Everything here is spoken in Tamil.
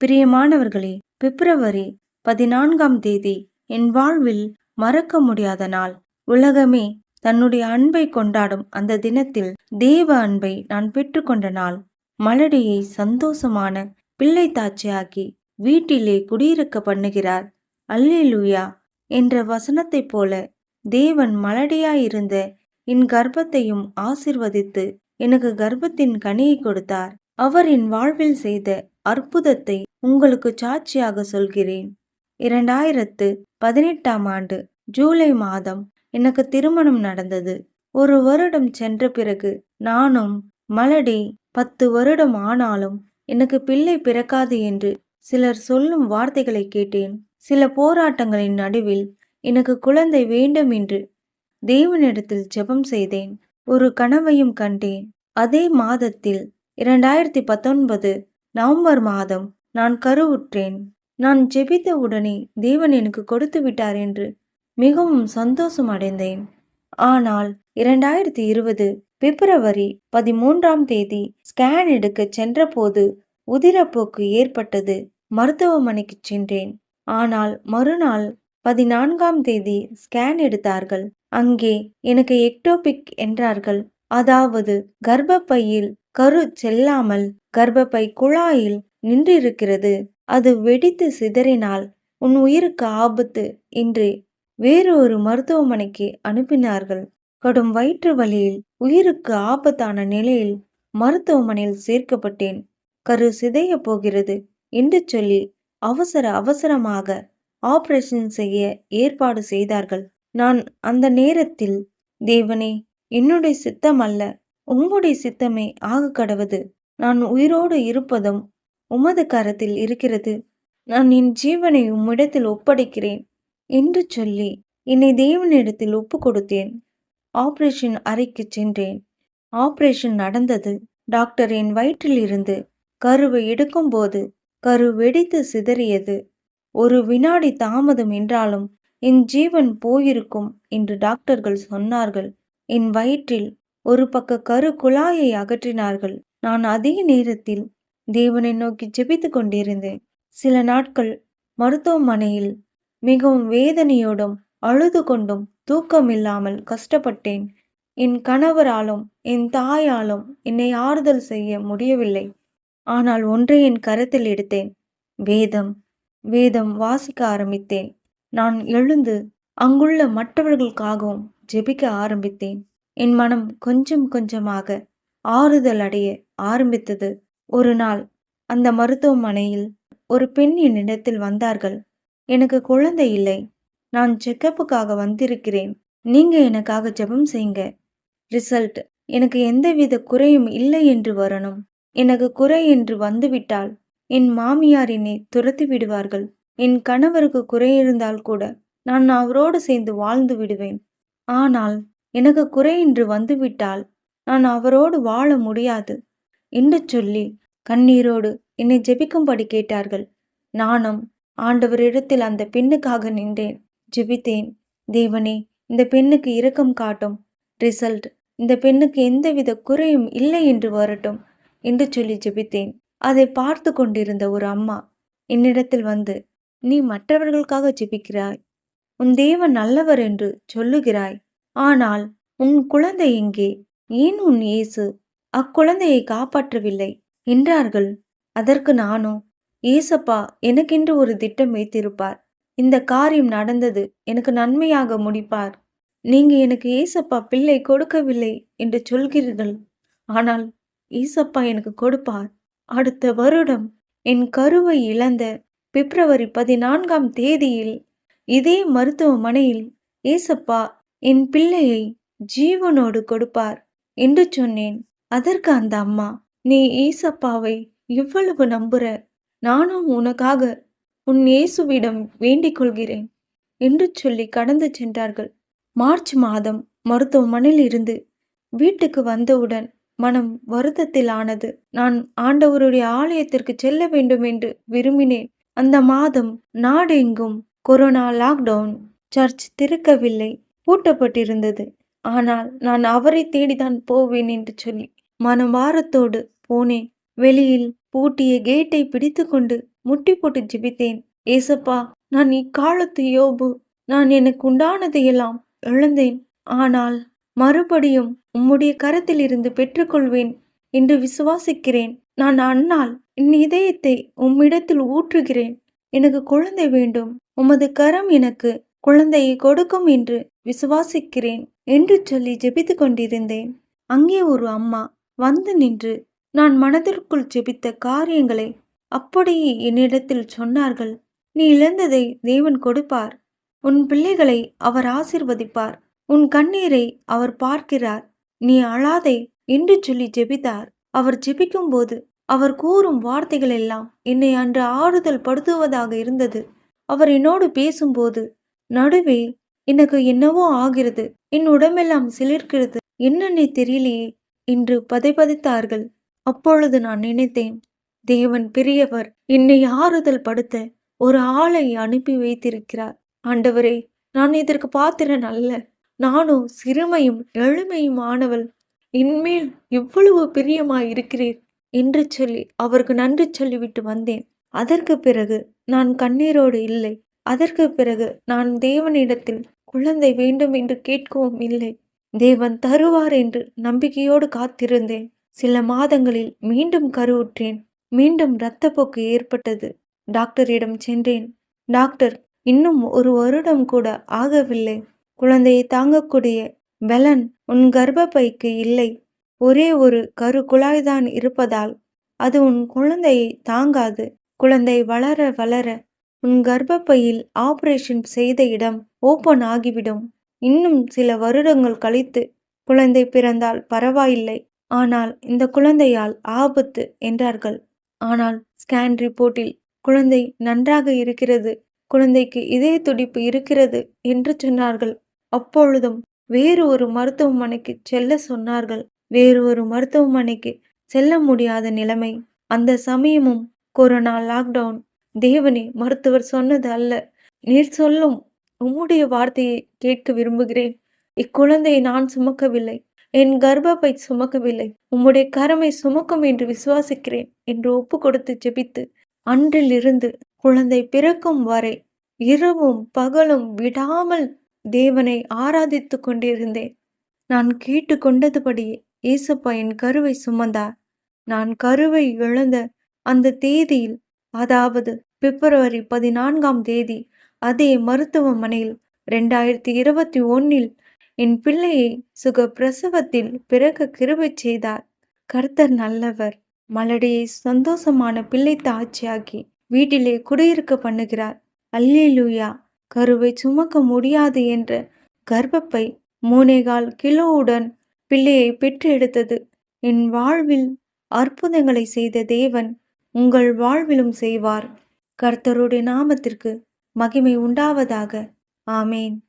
பிரியமானவர்களே பிப்ரவரி பதினான்காம் தேதி என் வாழ்வில் மறக்க முடியாத நாள். உலகமே தன்னுடைய அன்பை கொண்டாடும் அந்த தினத்தில் தேவ அன்பை நான் பெற்றுக்கொண்ட நாள். மலடியை சந்தோஷமான பிள்ளை தாட்சியாக்கி வீட்டிலே குடியிருக்க பண்ணுகிறார். அல்லேலூயா என்ற வசனத்தைப் போல தேவன் மலடியாயிருந்த என் கர்ப்பத்தையும் ஆசிர்வதித்து எனக்கு கர்ப்பத்தின் கனியை கொடுத்தார். அவர் என் வாழ்வில் செய்த அற்புதத்தை உங்களுக்கு சாட்சியாக சொல்கிறேன். இரண்டாயிரத்து பதினெட்டாம் ஆண்டு ஜூலை மாதம் எனக்கு திருமணம் நடந்தது. ஒரு வருடம் சென்ற பிறகு நானும் மலடி பத்து வருடம் ஆனாலும் எனக்கு பிள்ளை பிறக்காது என்று சிலர் சொல்லும் வார்த்தைகளை கேட்டேன். சில போராட்டங்களின் நடுவில் எனக்கு குழந்தை வேண்டும் என்று தேவனிடத்தில் ஜெபம் செய்தேன். ஒரு கனவையும் கண்டேன். அதே மாதத்தில் இரண்டாயிரத்தி பத்தொன்பது நவம்பர் மாதம் நான் கருவுற்றேன். நான் ஜெபித்த உடனே தேவன் எனக்கு கொடுத்து விட்டார் என்று மிகவும் சந்தோஷம் அடைந்தேன். ஆனால் இரண்டாயிரத்தி இருபது பிப்ரவரி பதிமூன்றாம் தேதி ஸ்கேன் எடுக்க சென்றபோது உதிரப்போக்கு ஏற்பட்டது. மருத்துவமனைக்கு சென்றேன். ஆனால் மறுநாள் பதினான்காம் தேதி ஸ்கேன் எடுத்தார்கள். அங்கே எனக்கு எக்டோபிக் என்றார்கள். அதாவது கர்ப்பப்பையில் கரு செல்லாமல் கர்ப்பப்பை குழாயில் நின்றிருக்கிறது. அது வெடித்து சிதறினால் உன் உயிருக்கு ஆபத்து என்று வேறு ஒரு மருத்துவமனைக்கு அனுப்பினார்கள். கடும் வயிற்று வலியில் உயிருக்கு ஆபத்தான நிலையில் மருத்துவமனையில் சேர்க்கப்பட்டேன். கரு சிதைய போகிறது என்று சொல்லி அவசர அவசரமாக ஆபரேஷன் செய்ய ஏற்பாடு செய்தார்கள். நான் அந்த நேரத்தில் தேவனே என்னுடைய சித்தம் அல்ல. உம்முடைய சித்தமே ஆக கடவது நான் உயிரோடு இருப்பதும் உமது கரத்தில் இருக்கிறது. நான் என் ஜீவனை உம்மிடத்தில் ஒப்படைக்கிறேன் என்று சொல்லி என்னை தேவனிடத்தில் ஒப்பு கொடுத்தேன் ஆபரேஷன் அறைக்கு சென்றேன். ஆபரேஷன் நடந்தது. டாக்டர் என் வயிற்றில் இருந்து கருவை எடுக்கும்போது கரு வெடித்து சிதறியது. ஒரு வினாடி தாமதம் என்றாலும் என் ஜீவன் போயிருக்கும் என்று டாக்டர்கள் சொன்னார்கள். என் வயிற்றில் ஒரு பக்க கரு குழாயை அகற்றினார்கள். நான் அதிக நேரத்தில் தேவனை நோக்கி ஜெபித்து கொண்டிருந்தேன் சில நாட்கள் மருத்துவமனையில் மிகவும் வேதனையோடும் அழுது கொண்டும் தூக்கமில்லாமல் கஷ்டப்பட்டேன். என் கணவராலும் என் தாயாலும் என்னை ஆறுதல் செய்ய முடியவில்லை. ஆனால் ஒன்றை என் கருத்தில் எடுத்தேன். வேதம். வேதம் வாசிக்க ஆரம்பித்தேன். நான் எழுந்து அங்குள்ள மற்றவர்களுக்காகவும் ஜெபிக்க ஆரம்பித்தேன். என் மனம் கொஞ்சம் கொஞ்சமாக ஆறுதல் அடைய ஆரம்பித்தது. ஒரு நாள் அந்த மருத்துவமனையில் ஒரு பெண் என்னிடத்தில் வந்தார்கள். எனக்கு குழந்தை இல்லை. நான் செக்கப்புக்காக வந்திருக்கிறேன். நீங்க எனக்காக ஜெபம் செய்யுங்க. ரிசல்ட். எனக்கு எந்தவித குறையும் இல்லை என்று வரணும். எனக்கு குறை என்று வந்துவிட்டால் என் மாமியார் என்னை துரத்தி விடுவார்கள். என் கணவருக்கு குறை இருந்தால் கூட நான் அவரோடு சேர்ந்து வாழ்ந்து விடுவேன். ஆனால் எனக்கு குறை என்று வந்துவிட்டால் நான் அவரோடு வாழ முடியாது. என்று சொல்லி கண்ணீரோடு என்னை ஜெபிக்கும்படி கேட்டார்கள். நானும் ஆண்டவரிடத்தில் அந்த பெண்ணுக்காக நின்றேன். ஜெபித்தேன். தேவனே இந்த பெண்ணுக்கு இரக்கம் காட்டும். ரிசல்ட் இந்த பெண்ணுக்கு எந்தவித குறையும் இல்லை என்று வரட்டும் என்று சொல்லி ஜெபித்தேன். அதை பார்த்து கொண்டிருந்த ஒரு அம்மா என்னிடத்தில் வந்து நீ மற்றவர்களுக்காக ஜெபிக்கிறாய். உன் தேவன் நல்லவர் என்று சொல்லுகிறாய். ஆனால் உன் குழந்தை எங்கே? ஏன் உன் இயேசு அக்குழந்தையை காப்பாற்றவில்லை. என்றார்கள். அதற்கு நானோ? ஏசப்பா எனக்கென்று ஒரு திட்டம் வைத்திருப்பார். இந்த காரியம் நடந்தது. எனக்கு நன்மையாக முடிப்பார். நீங்க எனக்கு ஏசப்பா பிள்ளை கொடுக்கவில்லை என்று சொல்கிறீர்கள். ஆனால் ஈசப்பா எனக்கு கொடுப்பார். அடுத்த வருடம் என் கருவை இழந்த பிப்ரவரி பதினான்காம் தேதியில் இதே மருத்துவமனையில் ஏசப்பா என் பிள்ளையை ஜீவனோடு கொடுப்பார் என்று சொன்னேன். அதற்கு அந்த அம்மா நீ ஈசப்பாவை இவ்வளவு நம்புற? நானும் உனக்காக உன் இயேசுவிடம் வேண்டிக் கொள்கிறேன் என்று சொல்லி கடந்து சென்றார்கள். மார்ச் மாதம் மருத்துவமனையில் இருந்து வீட்டுக்கு வந்தவுடன் மனம் வருத்தத்தில் ஆனது. நான் ஆண்டவருடைய ஆலயத்திற்கு செல்ல வேண்டும் என்று விரும்பினேன். அந்த மாதம் நாடெங்கும் கொரோனா லாக்டவுன் சர்ச் திறக்கவில்லை பூட்டப்பட்டிருந்தது. ஆனால் நான் அவரை தேடிதான் போவேன் என்று சொல்லி மனவாரத்தோடு போனேன். வெளியில் பூட்டிய கேட்டை பிடித்துக்கொண்டு முட்டி போட்டு ஜிபித்தேன். ஏசப்பா நான் இக்காலத்து யோபு நான் எனக்கு உண்டானதையெல்லாம் இழந்தேன். ஆனால் மறுபடியும் உம்முடைய கரத்தில் இருந்து பெற்றுக்கொள்வேன் என்று விசுவாசிக்கிறேன். நான் அன்னால் என் இதயத்தை உம்மிடத்தில் ஊற்றுகிறேன். எனக்கு குழந்தை வேண்டும். உமது கரம் எனக்கு குழந்தையை கொடுக்கும் என்று விசுவாசிக்கிறேன். என்று சொல்லி ஜெபித்து கொண்டிருந்தேன். அங்கே ஒரு அம்மா வந்து நின்று நான் மனதிற்குள் ஜெபித்த காரியங்களை அப்படியே என்னிடத்தில் சொன்னார்கள். நீ இழந்ததை தேவன் கொடுப்பார். உன் பிள்ளைகளை அவர் ஆசிர்வதிப்பார். உன் கண்ணீரை அவர் பார்க்கிறார். நீ அழாதே என்று சொல்லி ஜெபித்தார். அவர் ஜெபிக்கும் போது அவர் கூறும் வார்த்தைகள் எல்லாம் என்னை அன்று ஆறுதல் படுத்துவதாக இருந்தது. அவர் என்னோடு பேசும்போது நடுவே எனக்கு என்னவோ ஆகிறது. என் உடம்பெல்லாம் சிலிர்க்கிறது. என்னன்னே தெரியலையே என்று பதைபதைத்தார்கள். அப்பொழுது நான் நினைத்தேன் தேவன் பெரியவர் என்னை ஆறுதல் படுத்த ஒரு ஆளை அனுப்பி வைத்திருக்கிறார். ஆண்டவரே நான் இதற்கு பாத்திரன் அல்ல. நானோ சிறுமையும் எளிமையும் ஆனவள். இன்மேல் இவ்வளவு பிரியமாய் இருக்கிறீர் என்று சொல்லி அவருக்கு நன்றி சொல்லிவிட்டு வந்தேன். அதற்கு பிறகு நான் கண்ணீரோடு இல்லை. அதற்கு பிறகு நான் தேவனிடத்தில் குழந்தை வேண்டும் என்று கேட்கவும் இல்லை. தேவன் தருவார் என்று நம்பிக்கையோடு காத்திருந்தேன். சில மாதங்களில் மீண்டும் கருவுற்றேன். மீண்டும் இரத்தப்போக்கு ஏற்பட்டது. டாக்டரிடம் சென்றேன். டாக்டர் இன்னும் ஒரு வருடம் கூட ஆகவில்லை. குழந்தையை தாங்கக்கூடிய பலன் உன் கர்ப்பப்பைக்கு இல்லை. ஒரே ஒரு கரு குழாய்தான் இருப்பதால் அது உன் குழந்தையை தாங்காது. குழந்தை வளர வளர உன் கர்ப்பப்பையில் ஆபரேஷன் செய்த இடம் ஓப்பன் ஆகிவிடும். இன்னும் சில வருடங்கள் கழித்து குழந்தை பிறந்தால் பரவாயில்லை. ஆனால் இந்த குழந்தையால் ஆபத்து என்றார்கள். ஆனால் ஸ்கேன் ரிப்போர்ட்டில் குழந்தை நன்றாக இருக்கிறது. குழந்தைக்கு இதய துடிப்பு இருக்கிறது என்று சொன்னார்கள். அப்பொழுதும் வேறு ஒரு மருத்துவமனைக்கு செல்ல சொன்னார்கள். வேறு ஒரு மருத்துவமனைக்கு செல்ல முடியாத நிலைமை. அந்த சமயமும் கொரோனா லாக்டவுன் தேவனே மருத்துவர் சொன்னது அல்ல. நீர் சொல்லும் உம்முடைய வார்த்தையை கேட்க விரும்புகிறேன். இக்குழந்தையை நான் சுமக்கவில்லை. என் கர்ப்பப்பை சுமக்கவில்லை. உம்முடைய கரமை சுமக்கும் என்று விசுவாசிக்கிறேன் என்று ஒப்பு கொடுத்து ஜெபித்து அன்றிலிருந்து குழந்தை பிறக்கும் வரை இரவும் பகலும் விடாமல் தேவனை ஆராதித்து கொண்டிருந்தேன். நான் கேட்டு கொண்டதுபடி ஏசப்பா என் கருவை சுமந்தார். நான் கருவை இழந்த அந்த தேதியில் அதாவது பிப்ரவரி பதினான்காம் தேதி அதே மருத்துவமனையில் ரெண்டாயிரத்தி இருபத்தி ஒன்னில் என் பிள்ளையை சுக பிரசவத்தில் பிறக்க கிருபை செய்தார். கர்த்தர் நல்லவர். மலடியை சந்தோஷமான பிள்ளை தாட்சியாக்கி வீட்டிலே குடியிருக்க பண்ணுகிறார். அல்லிலுயா. கருவை சுமக்க முடியாது என்ற கர்ப்பப்பை மூனேகால் கிலோவுடன் பிள்ளையை பெற்று எடுத்தது என் வாழ்வில் அற்புதங்களை செய்த தேவன் உங்கள் வாழ்விலும் செய்வார். கர்த்தருடைய நாமத்திற்கு மகிமை உண்டாவதாக. ஆமேன்.